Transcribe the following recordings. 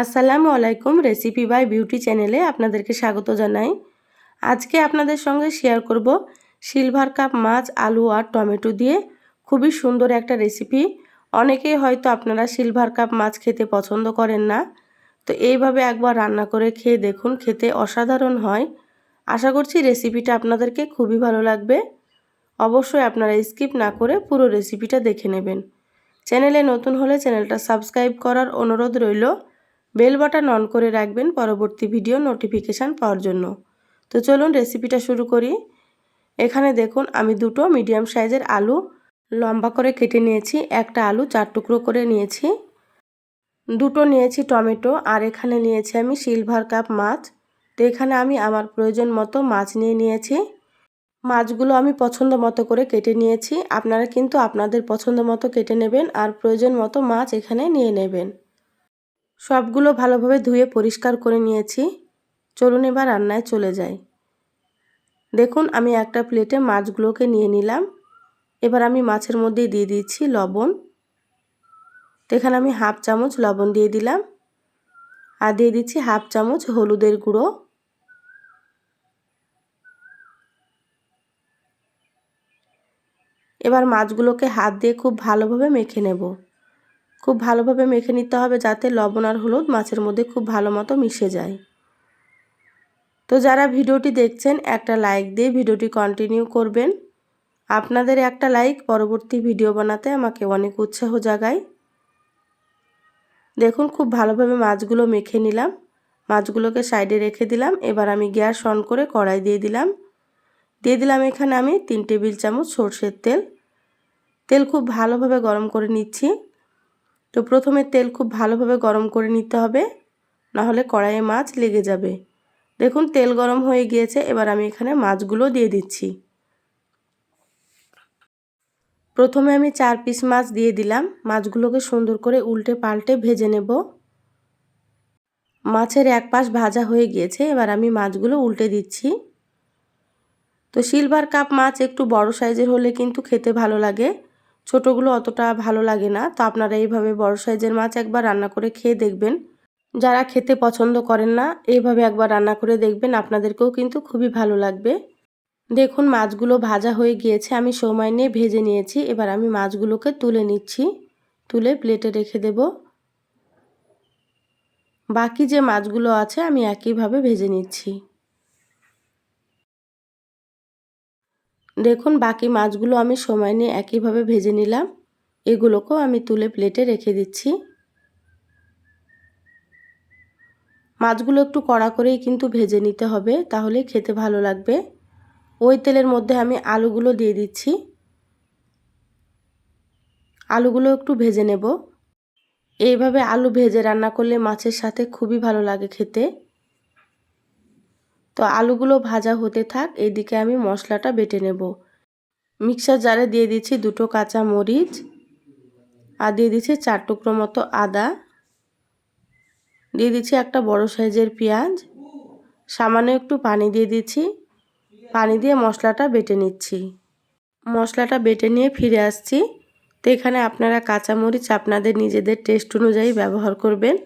আসসালামু আলাইকুম recipe by beauty চ্যানেলে আপনাদেরকে স্বাগত জানাই। আজকে আপনাদের সঙ্গে শেয়ার করব সিলভার কাপ মাছ, আলু আর টমেটো দিয়ে। খুবই সুন্দর একটা রেসিপি অনেকেই হয়তো আপনারা সিলভার কাপ মাছ খেতে পছন্দ করেন না। তো এইভাবে একবার রান্না করে খেয়ে দেখুন, খেতে অসাধারণ হয়। আশা করছি রেসিপিটা আপনাদেরকে খুবই ভালো লাগবে। অবশ্যই আপনারা স্কিপ না করে পুরো রেসিপিটা দেখে নেবেন। চ্যানেলে নতুন হলে চ্যানেলটা সাবস্ক্রাইব করার অনুরোধ রইল। বেল বাটন অন করে রাখবেন পরবর্তী ভিডিও নোটিফিকেশান পাওয়ার জন্য। তো চলুন রেসিপিটা শুরু করি। এখানে দেখুন, আমি দুটো মিডিয়াম সাইজের আলু লম্বা করে কেটে নিয়েছি। একটা আলু চার টুকরো করে নিয়েছি। দুটো নিয়েছি টমেটো, আর এখানে নিয়েছি আমি সিলভার কাপ মাছ। তো এখানে আমি আমার প্রয়োজন মতো মাছ নিয়ে নিয়েছি। মাছগুলো আমি পছন্দ মতো করে কেটে নিয়েছি। আপনারা কিন্তু আপনাদের পছন্দ মতো কেটে নেবেন আর প্রয়োজন মতো মাছ এখানে নিয়ে নেবেন। সবগুলো ভালোভাবে ধুয়ে পরিষ্কার করে নিয়েছি। চলুন এবার রান্নায় চলে যাই। দেখুন, আমি একটা প্লেটে মাছগুলোকে নিয়ে নিলাম। এবার আমি মাছের মধ্যে দিয়ে দিচ্ছি লবণ। এখানে আমি হাফ চামচ লবণ দিয়ে দিলাম। আর দিয়ে দিচ্ছি হাফ চামচ হলুদের গুঁড়ো। এবার মাছগুলোকে হাত দিয়ে খুব ভালোভাবে মেখে নেব। খুব ভালোভাবে মেখে নিতে হবে যাতে লবণ আর হলুদ মাছের মধ্যে খুব ভালো মতো মিশে যায়। তো যারা ভিডিওটি দেখছেন, একটা লাইক দিয়ে ভিডিওটি কন্টিনিউ করবেন। আপনাদের একটা লাইক পরবর্তী ভিডিও বানাতে আমাকে অনেক উৎসাহ জাগায়। দেখুন, খুব ভালোভাবে মাছগুলো মেখে নিলাম। মাছগুলোকে সাইডে রেখে দিলাম। এবার আমি গ্যাস অন করে কড়াই দিয়ে দিলাম। দিয়ে দিলাম এখানে আমি তিন টেবিল চামচ সর্ষের তেল। তেল খুব ভালোভাবে গরম করে নিচ্ছি। তো প্রথমে তেল খুব ভালোভাবে গরম করে নিতে হবে, নাহলে কড়াইয়ে মাছ লেগে যাবে। দেখুন, তেল গরম হয়ে গিয়েছে, এবার আমি এখানে মাছগুলো দিয়ে দিচ্ছি। প্রথমে আমি চার পিস মাছ দিয়ে দিলাম, মাছগুলোকে সুন্দর করে উল্টে পাল্টে ভেজে নেব। মাছের এক পাশ ভাজা হয়ে গিয়েছে, এবার আমি মাছগুলো উল্টে দিচ্ছি। তো সিলভার কাপ মাছ একটু বড় সাইজের হলে কিন্তু খেতে ভালো লাগে। ছোটোগুলো অতটা ভালো লাগে না। তো আপনারা এইভাবে বড় সাইজের মাছ একবার রান্না করে খেয়ে দেখবেন। যারা খেতে পছন্দ করেন না, এইভাবে একবার রান্না করে দেখবেন, আপনাদেরকেও কিন্তু খুবই ভালো লাগবে। দেখুন, মাছগুলো ভাজা হয়ে গিয়েছে, আমি সময় নিয়ে ভেজে নিয়েছি। এবার আমি মাছগুলোকে তুলে নিচ্ছি। তুলে প্লেটে রেখে দেব। বাকি যে মাছগুলো আছে, আমি একইভাবে ভেজে নিচ্ছি। দেখুন, বাকি মাছগুলো আমি সময় নিয়ে একইভাবে ভেজে নিলাম। এগুলোকেও আমি তুলে প্লেটে রেখে দিচ্ছি। মাছগুলো একটু কড়া করেই কিন্তু ভেজে নিতে হবে তাহলে খেতে ভালো লাগবে। ওই তেলের মধ্যে আমি আলুগুলো দিয়ে দিচ্ছি। আলুগুলো একটু ভেজে নেব। এইভাবে আলু ভেজে রান্না করলে মাছের সাথে খুবই ভালো লাগে খেতে। তো আলুগুলো ভাজা হতে থাক এইদিকে আমি মশলাটা বেটে নেব। মিক্সার জারে দিয়ে দিচ্ছি দুটো কাঁচা মরিচ আর দিয়ে দিচ্ছি চার টুকরো মতো আদা। দিয়ে দিচ্ছি একটা বড় সাইজের পেঁয়াজ। সামান্য একটু পানি দিয়ে দিচ্ছি। পানি দিয়ে মশলাটা বেটে নিচ্ছি। মশলাটা বেটে নিয়ে ফিরে আসছি। তো এখানে আপনারা কাঁচামরিচ আপনাদের নিজেদের টেস্ট অনুযায়ী ব্যবহার করবেন।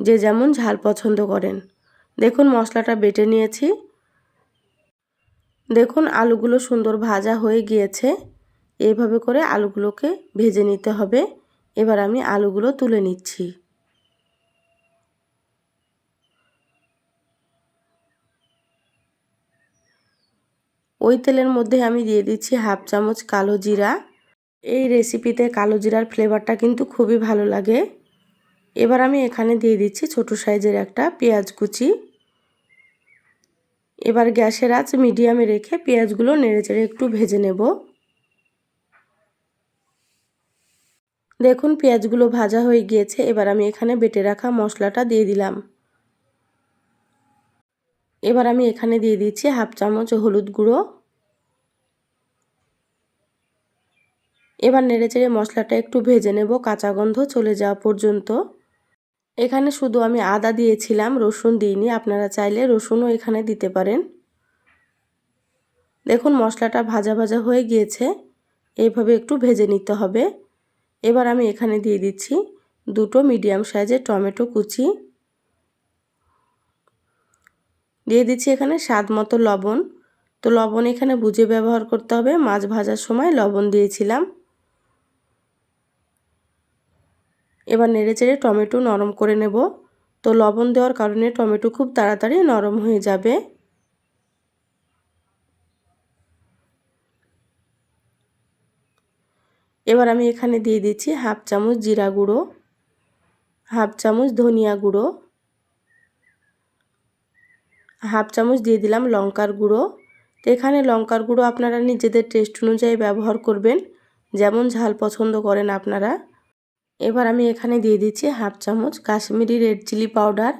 যে যেমন ঝাল পছন্দ করেন। দেখুন মশলাটা বেটে নিয়েছি। দেখুন আলুগুলো সুন্দর ভাজা হয়ে গিয়েছে। এইভাবে করে আলুগুলোকে ভেজে নিতে হবে। এবার আমি আলুগুলো তুলে নিচ্ছি। ওই তেলের মধ্যে আমি দিয়ে দিচ্ছি হাফ চামচ কালো জিরা। এই রেসিপিতে কালো জিরার ফ্লেভারটা কিন্তু খুবই ভালো লাগে। এবার আমি এখানে দিয়ে দিচ্ছি ছোট সাইজের একটা পেঁয়াজ কুচি। এবার গ্যাসের আঁচ মিডিয়ামে রেখে পেঁয়াজগুলো নেড়েচেড়ে একটু ভেজে নেব। দেখুন পেঁয়াজগুলো ভাজা হয়ে গিয়েছে, এবার আমি এখানে বেটে রাখা মশলাটা দিয়ে দিলাম। এবার আমি এখানে দিয়ে দিচ্ছি হাফ চামচ হলুদ গুঁড়ো। এবার নেড়েচেড়ে মশলাটা একটু ভেজে নেব, কাঁচা গন্ধ চলে যাওয়া পর্যন্ত। এখানে শুধু আমি আদা দিয়েছিলাম, রসুন দিইনি। আপনারা চাইলে রসুনও এখানে দিতে পারেন। দেখুন, মশলাটা ভাজা ভাজা হয়ে গিয়েছে। এইভাবে একটু ভেজে নিতে হবে। এবার আমি এখানে দিয়ে দিচ্ছি দুটো মিডিয়াম সাইজের টমেটো কুচি। দিয়ে দিচ্ছি এখানে স্বাদ মতো লবণ। তো লবণ এখানে বুঝে ব্যবহার করতে হবে। মাছ ভাজার সময় লবণ দিয়েছিলাম। এবার নেড়ে চেড়ে টমেটো নরম করে নেব। তো লবণ দেওয়ার কারণে টমেটো খুব তাড়াতাড়ি নরম হয়ে যাবে। এবার আমি এখানে দিয়ে দিচ্ছি হাফ চামচ জিরা গুঁড়ো, হাফ চামচ ধনিয়া গুঁড়ো, হাফ চামচ দিয়ে দিলাম লঙ্কার গুঁড়ো। তো এখানে লঙ্কার গুঁড়ো আপনারা নিজেদের টেস্ট অনুযায়ী ব্যবহার করবেন, যেমন ঝাল পছন্দ করেন আপনারা। এবার আমি এখানে দিয়ে দিচ্ছি হাফ চামচ কাশ্মীরি রেড চিলি পাউডার।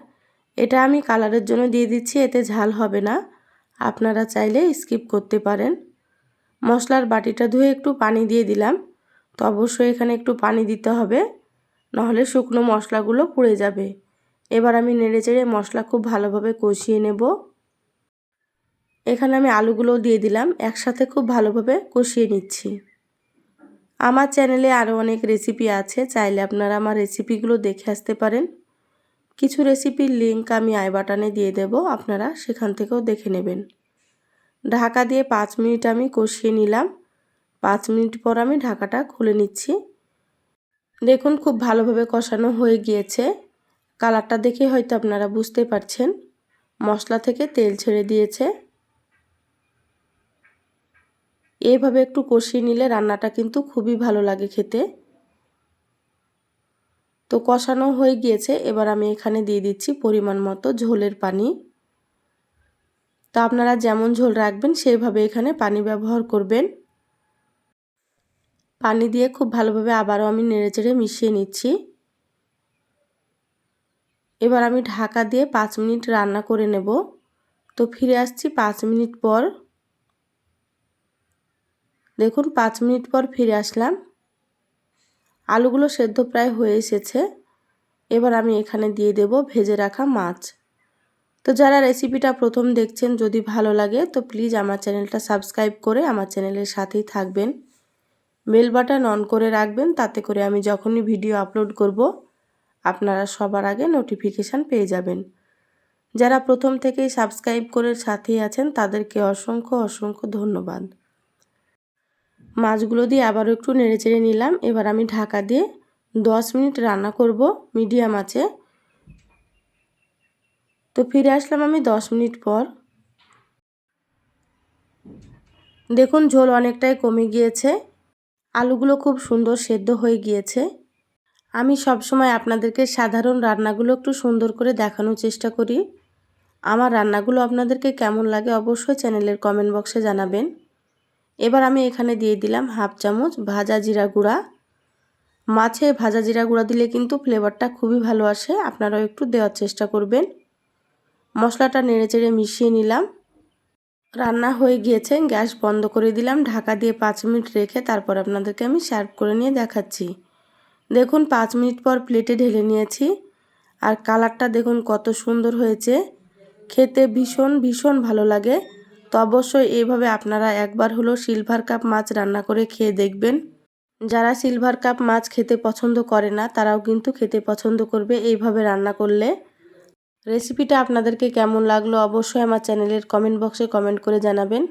এটা আমি কালারের জন্য দিয়ে দিচ্ছি, এতে ঝাল হবে না। আপনারা চাইলে স্কিপ করতে পারেন। মশলার বাটিটা ধুয়ে একটু পানি দিয়ে দিলাম। তো অবশ্যই এখানে একটু পানি দিতে হবে, নাহলে শুকনো মশলাগুলো পুড়ে যাবে। এবার আমি নেড়ে চেড়ে মশলা খুব ভালোভাবে কষিয়ে নেব। এখানে আমি আলুগুলো দিয়ে দিলাম, একসাথে খুব ভালোভাবে কষিয়ে নিচ্ছি। আমার চ্যানেলে আরও অনেক রেসিপি আছে, চাইলে আপনারা আমার রেসিপিগুলো দেখে আসতে পারেন। কিছু রেসিপির লিঙ্ক আমি আই বাটনে দিয়ে দেব, আপনারা সেখান থেকেও দেখে নেবেন। ঢাকা দিয়ে পাঁচ মিনিট আমি কষিয়ে নিলাম। পাঁচ মিনিট পর আমি ঢাকাটা খুলে নিচ্ছি। দেখুন, খুব ভালোভাবে কষানো হয়ে গিয়েছে। কালারটা দেখে হয়তো আপনারা বুঝতে পারছেন। মশলা থেকে তেল ছেড়ে দিয়েছে। এইভাবে একটু কষিয়ে নিলে রান্নাটা কিন্তু খুবই ভালো লাগে খেতে। তো কষানো হয়ে গিয়েছে, এবার আমি এখানে দিয়ে দিচ্ছি পরিমাণ মতো ঝোলের পানি। তো আপনারা যেমন ঝোল রাখবেন, সেইভাবে এখানে পানি ব্যবহার করবেন। পানি দিয়ে খুব ভালোভাবে আবারও আমি নেড়েচেড়ে মিশিয়ে নিচ্ছি। এবার আমি ঢাকা দিয়ে পাঁচ মিনিট রান্না করে নেব। তো ফিরে আসছি পাঁচ মিনিট পর। দেখুন, পাঁচ মিনিট পর ফিরে আসলাম। আলুগুলো সেদ্ধ প্রায় হয়ে এসেছে। এবার আমি এখানে দিয়ে দেব ভেজে রাখা মাছ। তো যারা রেসিপিটা প্রথম দেখছেন, যদি ভালো লাগে, তো প্লিজ আমার চ্যানেলটা সাবস্ক্রাইব করে আমার চ্যানেলের সাথেই থাকবেন। বেল বাটন অন করে রাখবেন, তাতে করে আমি যখনই ভিডিও আপলোড করব, আপনারা সবার আগে নোটিফিকেশান পেয়ে যাবেন। যারা প্রথম থেকেই সাবস্ক্রাইব করে সাথেই আছেন, তাদেরকে অসংখ্য অসংখ্য ধন্যবাদ। মাছগুলো দিয়ে আবারও একটু নেড়ে চেড়ে নিলাম। এবার আমি ঢাকা দিয়ে দশ মিনিট রান্না করব মিডিয়াম আছে তো ফিরে আসলাম আমি দশ মিনিট পর। দেখুন, ঝোল অনেকটাই কমে গিয়েছে। আলুগুলো খুব সুন্দর সেদ্ধ হয়ে গিয়েছে। আমি সবসময় আপনাদেরকে সাধারণ রান্নাগুলো একটু সুন্দর করে দেখানোর চেষ্টা করি। আমার রান্নাগুলো আপনাদেরকে কেমন লাগে অবশ্যই চ্যানেলের কমেন্ট বক্সে জানাবেন। এবার আমি এখানে দিয়ে দিলাম হাফ চামচ ভাজা জিরা গুঁড়া। মাছে ভাজা জিরা গুঁড়া দিলে কিন্তু ফ্লেভারটা খুবই ভালো আসে, আপনারাও একটু দেওয়ার চেষ্টা করবেন। মশলাটা নেড়ে চেড়ে মিশিয়ে নিলাম। রান্না হয়ে গিয়েছে, গ্যাস বন্ধ করে দিলাম, ঢাকা দিয়ে পাঁচ মিনিট রেখে তারপর আপনাদেরকে আমি সার্ভ করে নিয়ে দেখাচ্ছি। দেখুন, পাঁচ মিনিট পর প্লেটে ঢেলে নিয়েছি। আর কালারটা দেখুন কত সুন্দর হয়েছে। খেতে ভীষণ ভীষণ ভালো লাগে। তো অবশ্যই এইভাবে আপনারা একবার হলো সিলভার কাপ মাছ রান্না করে খেয়ে দেখবেন। যারা সিলভার কাপ মাছ খেতে পছন্দ করে না, তারাও কিন্তু খেতে পছন্দ করবে এইভাবে রান্না করলে। রেসিপিটা আপনাদেরকে কেমন লাগল অবশ্যই আমার চ্যানেলের কমেন্ট বক্সে কমেন্ট করে জানাবেন।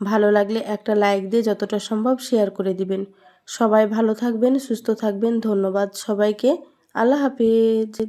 ভালো লাগলে একটা লাইক দিয়ে যতটা সম্ভব শেয়ার করে দিবেন। সবাই ভালো থাকবেন, সুস্থ থাকবেন, ধন্যবাদ সবাইকে। আল্লাহ হাফেজ।